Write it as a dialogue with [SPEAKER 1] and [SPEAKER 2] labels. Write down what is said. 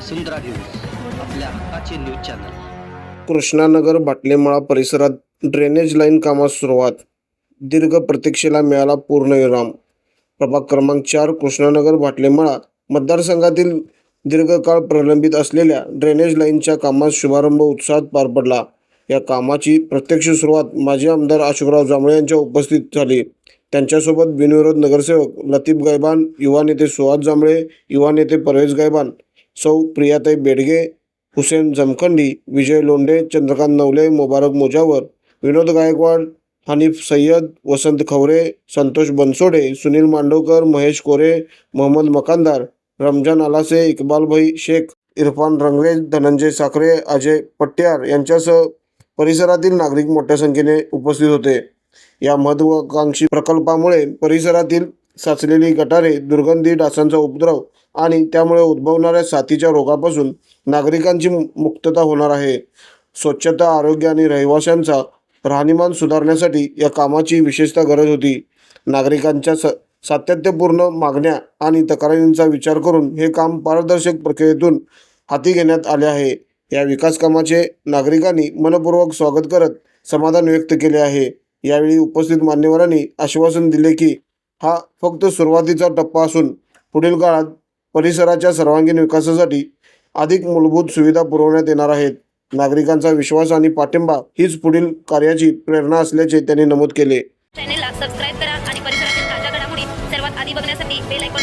[SPEAKER 1] वसुंधरा news आपल्या हक्काचे news channel.
[SPEAKER 2] Krishnanagar बाटलेमाळा परिसरात ड्रेनेज लाईन कामास सुरुवात. दीर्घ प्रतीक्षेला मिळाला पूर्णविराम प्रभाग क्रमांक चार कृष्णानगर बाटलेमाळा मतदारसंघातील दीर्घकाळ प्रलंबित असलेल्या ड्रेनेज लाईनच्या कामास शुभारंभ उत्साहात पार पडला. या कामाची प्रत्यक्ष सुरुवात माजी आमदार अशोकराव जांभळे यांच्या उपस्थित झाली. त्यांच्यासोबत बिनविरोध नगरसेवक लतीफ गायबान युवा नेते सुहास जांभळे युवा नेते परवेज गायबान सौ प्रियाताई बेडगे हुसेन जमखंडी विजय लोंढे चंद्रकांत नवले मुबारक मोजावर विनोद गायकवाड हनीफ सय्यद वसंत खवरे संतोष बनसोडे सुनील मांडवकर महेश कोरे मोहम्मद मकानदार रमजान आलासे इकबालभाई शेख इरफान रंगरे धनंजय साखरे अजय पट्ट्यार यांच्यासह परिसरातील नागरिक मोठ्या संख्येने उपस्थित होते. या महत्वाकांक्षी प्रकल्पामुळे परिसरातील साचलेली गटारे दुर्गंधी डासांचा उपद्रव आणि त्यामुळे उद्भवणाऱ्या साथीच्या रोगापासून नागरिकांची मुक्तता होणार आहे. स्वच्छता आरोग्य आणि रहिवाशांचा राहणीमान सुधारण्यासाठी या कामाची विशेषतः गरज होती. नागरिकांच्या स सातत्यपूर्ण मागण्या आणि तक्रारींचा विचार करून हे काम पारदर्शक प्रक्रियेतून हाती घेण्यात आले आहे. या विकास कामाचे नागरिकांनी मनपूर्वक स्वागत करत समाधान व्यक्त केले आहे. यावेळी उपस्थित मान्यवरांनी आश्वासन दिले की हा फक्त सुरुवातीचा टप्पा असून पुढील काळात परिसराच्या सर्वांगीण विकासासाठी अधिक मूलभूत सुविधा पुरवण्यात येणार आहेत. नागरिकांचा विश्वास आणि पाठिंबा हीच पुढील कार्याची प्रेरणा असल्याचे त्यांनी नमूद केले.
[SPEAKER 3] चॅनेलला सबस्क्राईब करा आणि परिसरातील ताज्या घडामोडी सर्वात आधी बघण्यासाठी बेल आयकॉन